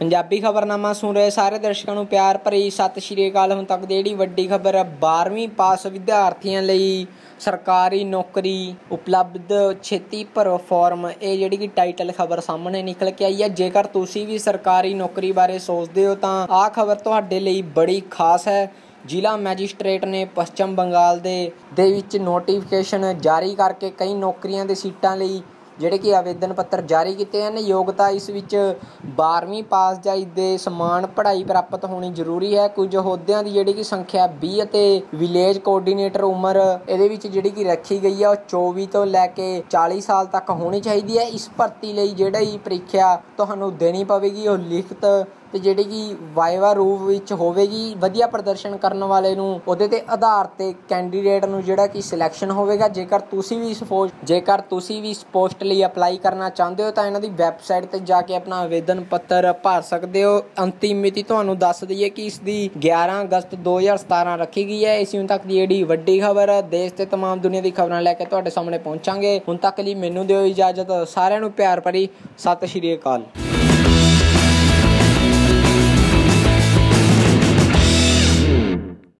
ਪੰਜਾਬੀ ਖਬਰਨਾਮਾ ਸੁਣ ਰਹੇ ਸਾਰੇ ਦਰਸ਼ਕਾਂ ਨੂੰ ਪਿਆਰ ਭਰੀ ਸਤਿ ਸ਼੍ਰੀ ਅਕਾਲ। ਹੁਣ ਤੱਕ ਦੀ ਜਿਹੜੀ ਵੱਡੀ ਖਬਰ 12ਵੀਂ ਪਾਸ ਵਿਦਿਆਰਥੀਆਂ ਲਈ ਸਰਕਾਰੀ ਨੌਕਰੀ ਉਪਲਬਧ ਛੇਤੀ ਭਰੋ ਫਾਰਮ ਇਹ ਜਿਹੜੀ ਕਿ ਟਾਈਟਲ ਖਬਰ ਸਾਹਮਣੇ ਨਿਕਲ ਕੇ ਆਈ ਹੈ। ਜੇਕਰ ਤੁਸੀਂ ਵੀ ਸਰਕਾਰੀ ਨੌਕਰੀ ਬਾਰੇ ਸੋਚਦੇ ਹੋ, ਤਾਂ ਆਹ ਖਬਰ ਤੁਹਾਡੇ ਲਈ ਬੜੀ ਖਾਸ ਹੈ। ਜ਼ਿਲ੍ਹਾ ਮੈਜਿਸਟ੍ਰੇਟ ਨੇ ਪੱਛਮ ਬੰਗਾਲ ਦੇ ਦੇ ਵਿੱਚ ਨੋਟੀਫਿਕੇਸ਼ਨ ਜਾਰੀ ਕਰਕੇ ਕਈ ਨੌਕਰੀਆਂ ਦੇ ਸੀਟਾਂ ਲਈ ਜਿਹੜੇ ਕਿ ਆਵੇਦਨ ਪੱਤਰ ਜਾਰੀ ਕੀਤੇ ਹਨ, ਯੋਗਤਾ ਇਸ ਵਿੱਚ 12ਵੀਂ ਪਾਸ ਜਾਂ ਦੇ ਸਮਾਨ ਪੜ੍ਹਾਈ ਪ੍ਰਾਪਤ ਹੋਣੀ ਜ਼ਰੂਰੀ ਹੈ। ਕੁਝ ਅਹੁਦਿਆਂ ਦੀ ਜਿਹੜੀ ਕਿ ਸੰਖਿਆ 20 ਅਤੇ ਵਿਲੇਜ ਕੋਆਰਡੀਨੇਟਰ ਉਮਰ ਇਹਦੇ ਵਿੱਚ ਜਿਹੜੀ ਕਿ ਰੱਖੀ ਗਈ ਹੈ, ਉਹ 24 ਤੋਂ ਲੈ ਕੇ 40 ਸਾਲ ਤੱਕ ਹੋਣੀ ਚਾਹੀਦੀ ਹੈ। ਇਸ ਭਰਤੀ ਲਈ ਜਿਹੜਾ ਹੀ ਪ੍ਰੀਖਿਆ ਤੁਹਾਨੂੰ ਦੇਣੀ ਪਵੇਗੀ, ਉਹ ਲਿਖਤ ਤੇ ਜਿਹੜੀ ਕਿ ਵਾਈਵਾ ਰੂਪ ਵਿੱਚ ਹੋਵੇਗੀ ਵਧੀਆ ਪ੍ਰਦਰਸ਼ਨ ਕਰਨ ਵਾਲੇ ਨੂੰ ਉਹਦੇ ਤੇ ਆਧਾਰ ਤੇ ਕੈਂਡੀਡੇਟ ਨੂੰ ਜਿਹੜਾ ਕਿ ਸਿਲੈਕਸ਼ਨ ਹੋਵੇਗਾ ਜੇਕਰ ਤੁਸੀਂ ਵੀ ਇਸ ਪੋਸਟ ਜੇਕਰ ਤੁਸੀਂ ਵੀ ਇਸ ਪੋਸਟ ਲਈ ਅਪਲਾਈ ਕਰਨਾ ਚਾਹੁੰਦੇ ਹੋ ਤਾਂ ਇਹਨਾਂ ਦੀ ਵੈਬਸਾਈਟ ਤੇ ਜਾ ਕੇ ਆਪਣਾ ਆਵੇਦਨ ਪੱਤਰ ਭਰ ਸਕਦੇ ਹੋ ਅੰਤਿਮ ਮਿਤੀ ਤੁਹਾਨੂੰ ਦੱਸ ਦਈਏ ਕਿ ਇਸ ਦੀ 11 ਅਗਸਤ 2017 ਰੱਖੀ ਗਈ ਹੈ ਇਸੇ ਹੁਣ ਤੱਕ ਦੀ ਜਿਹੜੀ ਵੱਡੀ ਖਬਰ ਦੇਸ਼ ਤੇ तमाम ਦੁਨੀਆ ਦੀ ਖਬਰਾਂ ਲੈ ਕੇ ਤੁਹਾਡੇ ਸਾਹਮਣੇ ਪਹੁੰਚਾਂਗੇ ਹੁਣ ਤੱਕ ਲਈ ਮੈਨੂੰ ਦਿਓ ਇਜਾਜ਼ਤ ਸਾਰਿਆਂ ਨੂੰ ਪਿਆਰ ਭਰੀ ਸਤਿ ਸ਼੍ਰੀ ਅਕਾਲ